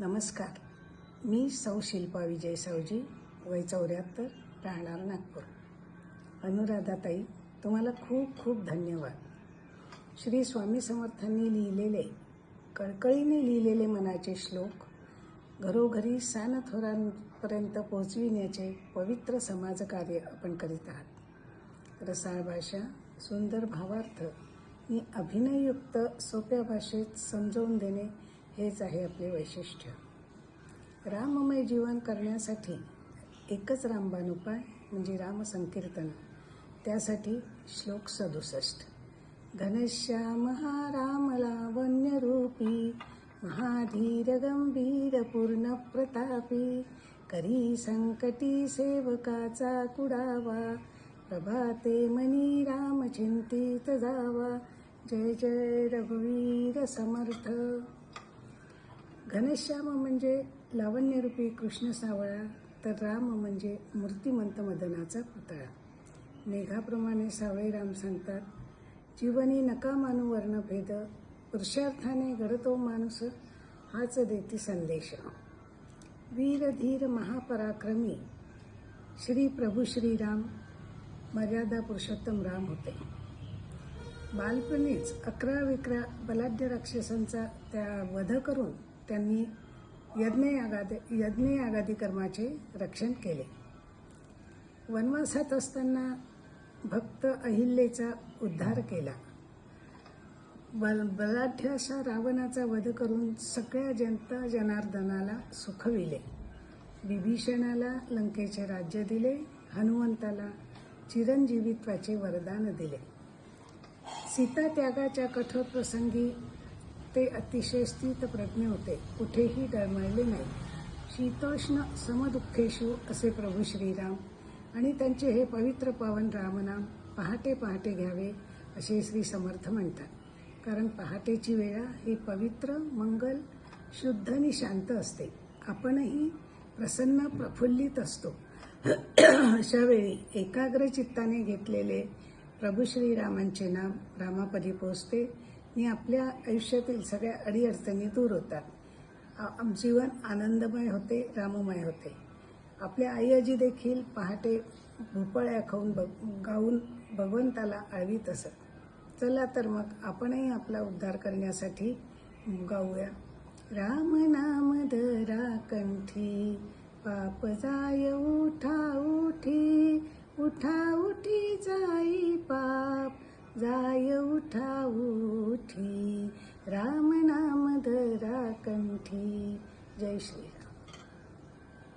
नमस्कार. मी सौ शिल्पा विजय सावजी वय चौऱ्याहत्तर राहणार नागपूर. अनुराधाताई तुम्हाला खूप खूप धन्यवाद. श्री स्वामी समर्थांनी लिहिलेले कळकळीने लिहिलेले मनाचे श्लोक घरोघरी सानथोरांपर्यंत पोहोचविण्याचे पवित्र समाजकार्य आपण करीत आहात. रसाळ भाषा सुंदर भावार्थ आणि अभिनययुक्त सोप्या भाषेत समजवून देणे हेच आहे आपले वैशिष्ट्य. राममय जीवन करण्यासाठी एकच रामबाण उपाय म्हणजे रामसंकीर्तन. त्यासाठी श्लोक सदुसष्ट. घनश्याम हा राम लावण्यरूपी महाधीर गंभीर पूर्ण प्रतापी करी संकटी सेवकाचा कुडावा प्रभाते मनी राम चिंतित जावा जय जय रघुवीर समर्थ. घनश्याम म्हणजे लावण्यरूपी कृष्ण सावळा तर राम म्हणजे मूर्तिमंत मदनाचा पुतळा. मेघाप्रमाणे सावळे राम सांगतात जीवनी नका मानू वर्णभेद पुरुषार्थाने घडतो माणूस हाच देती संदेश. वीर धीर महापराक्रमी श्री प्रभू श्रीराम मर्यादा पुरुषोत्तम राम होते. बालपणीच अकरा विकरा बलाढ्य राक्षसांचा त्या वध करून त्यांनी यज्ञयागादी यज्ञयागादी कर्माचे रक्षण केले. वनवासात असताना भक्त अहिल्येचा उद्धार केला. बल बलाढ्याशा रावणाचा वध करून सगळ्या जनता जनार्दनाला सुखविले. विभीषणाला लंकेचे राज्य दिले हनुमंताला चिरंजीवित्वाचे वरदान दिले. सीता त्यागाच्या कठोर प्रसंगी ते अतिशय स्थित प्रज्ञ होते. कुठेही डळमळले नाही. शीतोष्ण समदुःखेशू असे प्रभू श्रीराम आणि त्यांचे हे पवित्र पावन रामनाम पहाटे पहाटे घ्यावे असे श्री समर्थ म्हणतात. कारण पहाटेची वेळा ही पवित्र मंगल शुद्ध आणि शांत असते. आपणही प्रसन्न प्रफुल्लित असतो. अशा वेळी एकाग्र चित्ताने घेतलेले प्रभू श्रीरामांचे नाम रामापदी पोचते. आणि आपल्या आयुष्यातील सगळ्या अडीअडचणी दूर होतात. जीवन आनंदमय होते राममय होते. आपल्या आई आजी देखील पहाटे भोपळ्या खाऊन बघ गाऊन भगवंताला आळवीत असत. चला तर मग आपणही आपला उद्धार करण्यासाठी गाऊया. राम नाम धरा कंठी पाप जाय उठा उठी. उठा उठी जाई पाप. जाय उठा राम नाम धरा कंठी. जय श्रीराम.